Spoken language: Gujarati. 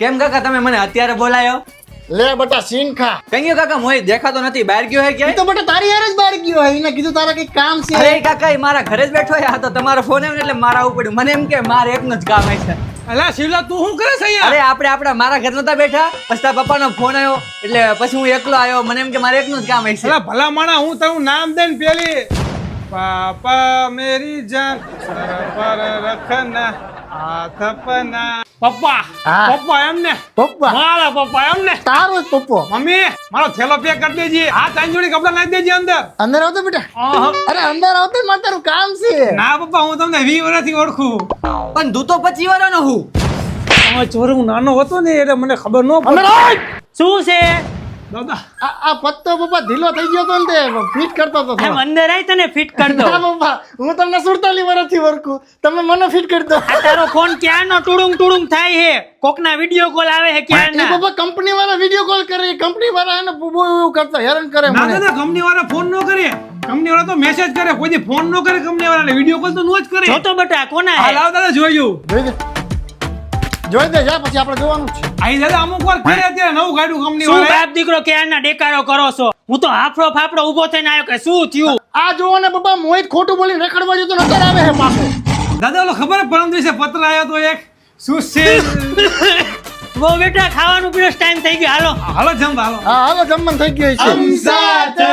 કેમ કાકા તમે મને અત્યારે બોલાયો? લે બટા સીન ખા. કઈ ગયો કાકા મોય દેખાતો નથી બહાર ગયો હે કે તો બટા તારી યાર જ બહાર ગયો હોય એને કીધું તારા કઈ કામ છે. અરે કાકા એ મારા ઘરે જ બેઠો હે આ તો તમારો ફોન આવ્યો ને એટલે મારા ઉપર પડ્યું. મને એમ કે મારે એકનું જ કામ છે. અલા શિવલા તું શું કરે છે અરે આપણે આપણા મારા ઘર નતા બેઠા પછી તારા પપ્પાનો ફોન આવ્યો એટલે પછી હું એકલો આવ્યો મને એમ કે મારે એકનું જ કામ છે. અલા ભલા માણા હું તારું નામ દે ને પેલી. પાપા મેરી જાન સર પર રખના હાથ પના પપ્પા પપ્પા એમ ને પપ્પા? મારા પપ્પા એમ ને તારો જ પપ્પો? મમ્મી મારો થેલો પેક કરી દેજે. આ ત્રણ જોડી કપડા નાખી દેજે અંદર. અંદર આવતો બેટા? અરે અંદર આવતો મારે તારું કામ છે. ના પપ્પા હું તમને વી વર્ષથી ઓળખું. પણ તું તો પચી વાળાનો હું. તમારો ચોર હું નાનો હતો ને એટલે મને ખબર ન પડી. શું છે? દાદા. આ પત્તો પપ્પા ઢીલો થઈ ગયો તો ને તે ફિટ કરતો હતો એમ અંદર આય તને ફિટ કર દો ના પપ્પા હું તમને સુડતાલી વર્ષથી ઓળખું તમે મને ફિટ કરી દો. તારો ફોન ક્યારનો ટુડુંગ ટુડુંગ થાય છે કોકના વિડિયો કોલ આવે છે એ ક્યારના? પપ્પા કંપની વાળા વીડિયો કોલ કરે કંપની વાળા એને બહુ એવું કરતા હેરાન કરે ના મને. કંપની વાળા ફોન ન કરે. કંપની વાળા તો મેસેજ કરે કોઈ ફોન ન કરે કંપની વાળા વીડિયો કોલ તો નો જ કરે. જોતો બટા કોના હા? હે દાદા જોયું જોઈ દે જોઈ દે જા પછી આપણે જોવાનું છે. આઈ દાદા અમુક વાર કરે અત્યારે નવું ગાડું કંપની શું વાળા બાપ દીકરો ક્યારના ડેકારો કરો છો? હું તો હાફડો ફાફડો ઊભો થઈને આવ્યો કે શું થયું? આ જોવો ને બાબા મોહિત ખોટું બોલીને રખડવા જતો નજર આવે હે પાછો. દાદા ઓલો ખબર પરમ દિવસે પત્ર આવ્યો તો એક? શું છે? બહુ બેટા ખાવાનું પીરસ ટાઈમ થઈ ગયો. હાલો. હાલો જમ હાલો. હા હાલો જમવાનું થઈ ગયું છે.